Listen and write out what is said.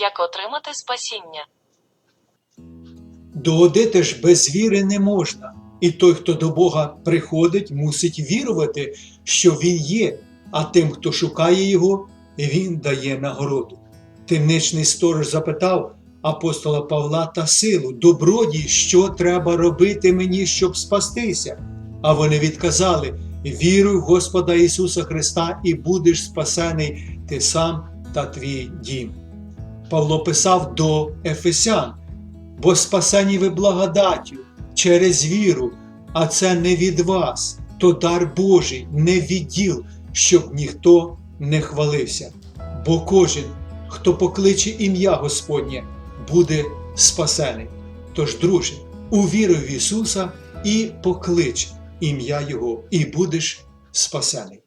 Як отримати спасіння? Догодити ж без віри не можна. І той, хто до Бога приходить, мусить вірувати, що Він є, а тим, хто шукає Його, Він дає нагороду. Темничний сторож запитав апостола Павла та силу, добродій, що треба робити мені, щоб спастися? А вони відказали: Віруй в Господа Ісуса Христа і будеш спасений ти сам та твій дім. Павло писав до Ефесян бо спасені ви благодаттю через віру, а це не від вас, то дар Божий, не від діл, щоб ніхто не хвалився. Бо кожен, хто покличе ім'я Господнє, буде спасений. Тож, друже, увіруй в Ісуса і поклич ім'я Його, і будеш спасений.